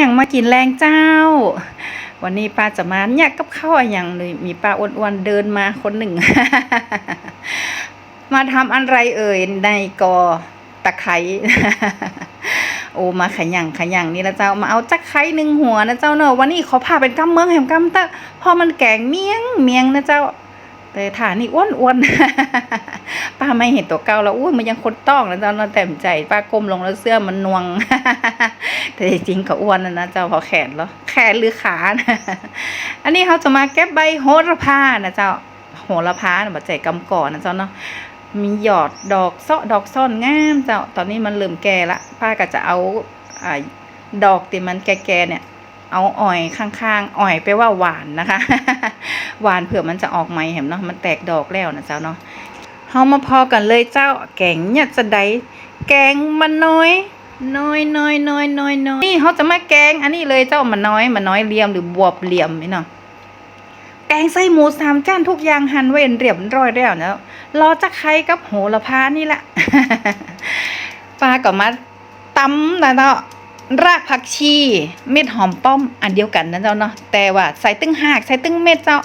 อย่างมากินแรงเจ้า วันนี้ป้าจะมาเนี่ยกับข้าวอย่างเลยมีป้าอ้วนๆเดินมาคนหนึ่ง มาทำอะไรเอ่ยในกอตะไคร้โอ้มาขยังขยังนี่ละเจ้ามาเอาจักไคร้หนึ่งหัวนะเจ้าเนอะวันนี้ขอพาเป็นกำเมืองแห่งกำเตะพอมันแกงเมียงเมียงนะเจ้า แต่ฐานนี่อ้วนอ้วนๆป้าไม่เห็นตัวเก่าแล้วอุ้ยมันยังคนต้องนะเจ้าเนาแต่มใจป้าก้มลงแล้วเสื้อมันนวง แต่จริงๆก็อ้วนนะนะเจ้าพอแขนแล้วแขนหรือขานะอันนี้เขาจะมาเก็บใบโหระพานะเจ้าโหระพานะบัจใจกำก่อนนะเจ้าเนาะมีหยอดดอกเซาะดอกซ่อนงามเจ้าตอนนี้มันเริ่มแก่ละป้าก็จะเอาอ่าดอกที่มันแก่ๆเนี่ย เอาอ่อยข้างๆอ่อยไปว่าหวานนะคะ หวานเผื่อมันจะออกไหมเห็นเนาะมันแตกดอกแล้วนะเจ้าเนาะเฮามาพอกันเลยเจ้าแกงเนี่ยจะได้แกงมันน้อยน้อยน้อยน้อยน้อยน้อยนี่เขาจะมาแกง อันนี้เลยเจ้ามันน้อยมันน้อยเหลี่ยมหรือบวบเหลี่ยมนี่เนาะแกงไส้หมูสามจานทุกอย่างหั่นไว้เรียบร้อยแล้วเนาะรอจะไข่กับโหระพานี่แหละปลาก็มาตำนะเนาะ รากผักชี เม็ดหอมป้อมอันเดียวกันนะเจ้าเนาะแต่ว่าใส่ตึ้งหากใส่ตึ้งเม็ดเจ้า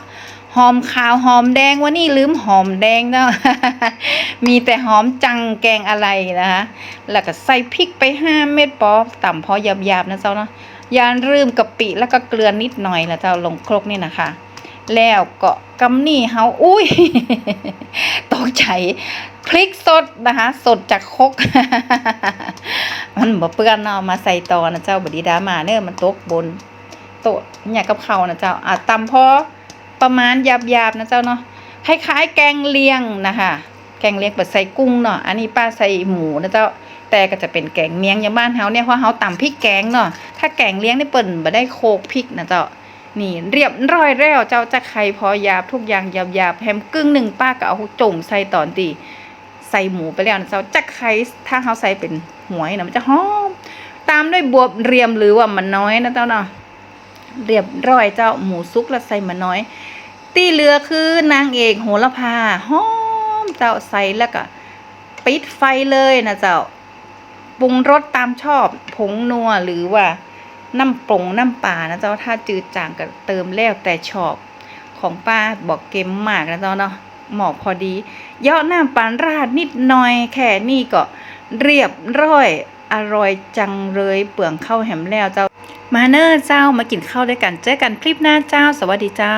หอมขาวหอมแดงวันนี้ลืมหอมแดงเนาะมีแต่หอมจังแกงอะไรนะคะแล้วก็ใส่พริกไปห้าเม็ดปอต่ำพอหยาบๆนะเจ้าเนาะยานลืมกะปิแล้วก็เกลือนิดหน่อยละเจ้าลงครกนี่นะคะแล้วก็กำนี่เฮาอุ้ยตกใจ พริกสดนะคะ สดจากคก มันบ่เปื้อนเนาะเอามาใส่ต่อนะเจ้าบดีดามาเนอะมันตกบนโต๊ะเนี่ยกับเขานะเจ้าอะตำพอประมาณหยาบๆนะเจ้าเนาะคล้ายๆแกงเลียงนะคะ แกงเลียงแบบใส่กุ้งเนาะอันนี้ป้าใส่หมูนะเจ้าแต่ก็จะเป็นแกงเมียงอย่างบ้านเฮาเนี่ยเพราะเฮาตำพริกแกงเนาะถ้าแกงเลี้ยงนี่เปิ่นบ่ได้โคกพริกนะเจ้านี่เรียบร้อยแล้วเจ้าจะไข่พอหยาบทุกอย่างหยาบหยาบๆแฮมกึ่งหนึ่งป้าก็เอาจุ่มใส่ตอนตี ส่หมูไปแล้วนะเจ้าจะไข่ถ้าเขาใส่เป็นหวยนะมันจะหอมตามด้วยบวบเรียมหรือว่ามันน้อยนะเจ้าเนาะเรียบร้อยเจ้าหมูซุกแล้วใส่มันน้อย ตีเหลือคือนางเอกโหระพาหอมเจ้าใส่แล้วก็ปิดไฟเลยนะเจ้าปรุงรสตามชอบผงนัวหรือว่าน้ำปรงน้ำปลานะเจ้าถ้าจืดจางก็เติมแล้วแต่ชอบของป้าบอกเกมมากนะเจ้าเนาะ หมาะพอดีเยาะน้ำปานราดนิดหน่อยแค่นี้ก็เรียบร้อยอร่อยจังเลยเปลืองข้าวแหมแล้วเจ้า มาเนอร์เจ้ามากินข้าวด้วยกันเจอกันคลิปหน้าเจ้า สวัสดีเจ้า